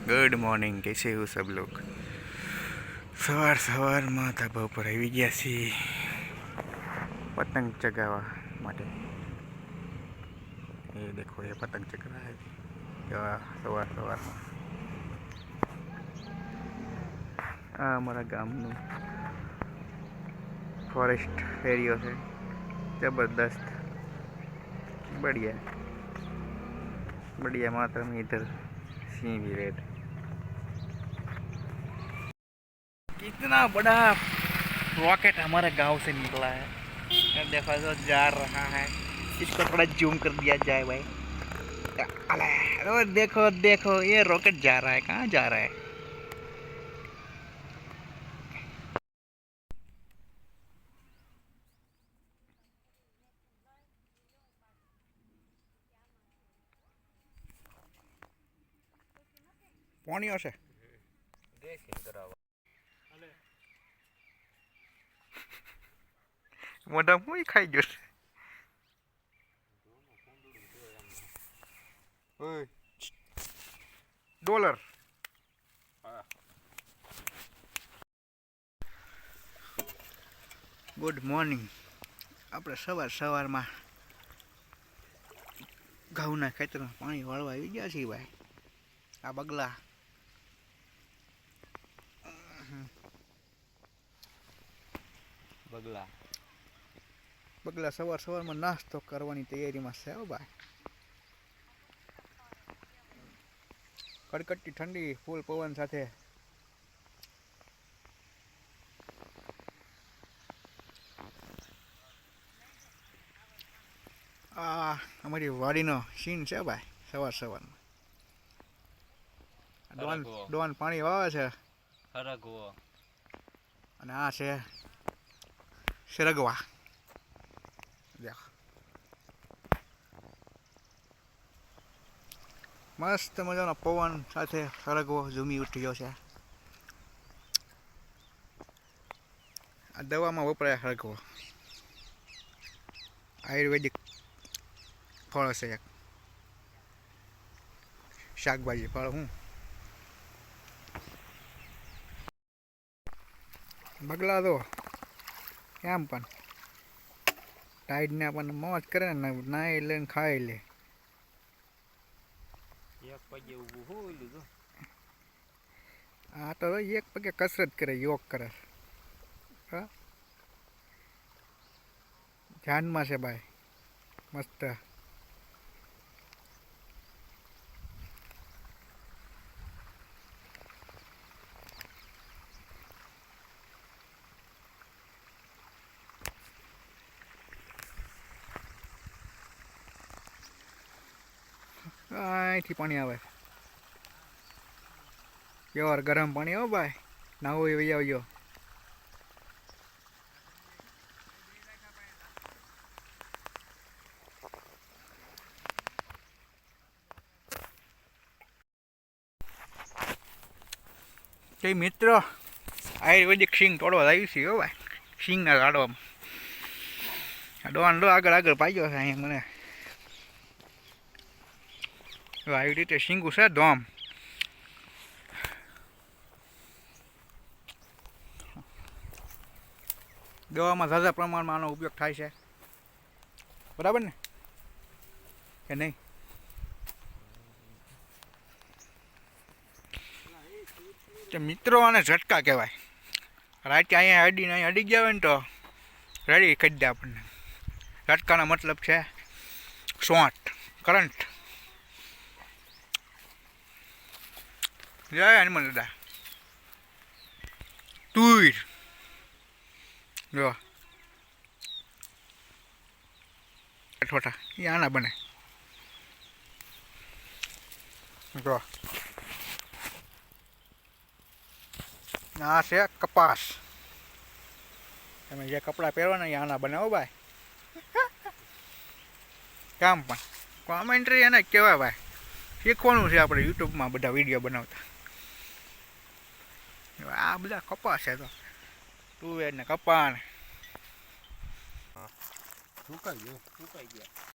Good morning કેસે હું સબ લોક સવાર સવારમાં ધાબા ઉપર આવી ગયા છીએ પતંગ ચગાવવા માટે. એ દેખો, એ પતંગ ચગાવે સવાર સવારમાં. આ અમારા ગામનું ફોરેસ્ટ એરિયો છે. જબરદસ્ત. બઢિયા. બઢિયા માત્ર મેં ઇધર सिंह भी रेड कितना बड़ा रॉकेट हमारे गाँव से निकला है। देखो जो जा रहा है। इसको थोड़ा जूम कर दिया जाए भाई। अरे, देखो देखो, ये रॉकेट जा रहा है। कहाँ जा रहा है? પાણી હશે મોઢા હું ખાઈ ગયો છે. ડોલર. Good morning. આપણે સવાર સવારમાં ઘઉંના ખેતરમાં પાણી વાળવા આવી ગયા છીએ ભાઈ. આ બગલા બગલા. બગલા સવાર સવારમાં નાસ્તો કરવાની તૈયારીમાં છે હો ભાઈ. કડકડતી ઠંડી ફૂલ પવન સાથે. આ અમારી વાડીનો સીન છે ભાઈ સવાર સવારમાં. ડોન ડોન પાણી વાવે છે. અને આ છે સરગવા દેખો મસ્ત મજાનો પવન સાથે સરગવો ઝૂમી ઉઠ્યો છે. આ દવામાં વપરાય સરગવો આયુર્વેદિક ફળ છે એક. શાકભાજી ફળ, હું. બગલા તો કેમ પણ. ટાઈડને આપણને મોજ કરે ને નાઈ લે ને ખાઈ લે. એક પગે ઊભું હોય લીધું. આ તો એક પગે કસરત કરે યોગ કરે. હા? ધ્યાનમાં છે ભાઈ મસ્ત. અહીંથી પાણી આવે? પ્યોર ગરમ પાણી હો ભાઈ. નાવો એ વહી આવજો. કે મિત્રો, આયુર્વેદિક સિંગ તોડવા લાવી છે હો ભાઈ. સિંગના લાડવામાં. ડોન ડો આગળ આગળ પાડ્યો છે અહીંયા મને. તો આવી રીતે દોમ. દવામાં ઝાઝા પ્રમાણમાં આનો ઉપયોગ થાય છે. બરાબર ને? કે નહીં? તે મિત્રો આને ઝટકા કહેવાય. રાતે અહીંયા અડીને અહીંયા અડી ગયા હોય ને તો રેડી કરી દે આપણને. ઝટકાનો મતલબ છે, શોટ, કરંટ. જય હનુમાન દાદા તુર. જો ઠોઠા એ આના બને. જો આ છે કપાસ. તમે જે કપડાં પહેરવાના એ આના બનાવો ભાઈ. કામ પણ. કોમેન્ટ્રી એને કહેવાય ભાઈ. શીખવાનું છે આપણે યુટ્યુબમાં બધા વીડિયો બનાવતા. આ બધા કપાસ છે તો. તુવેર ને કપા ને સુકાઈ ગયો. સુકાઈ ગયા.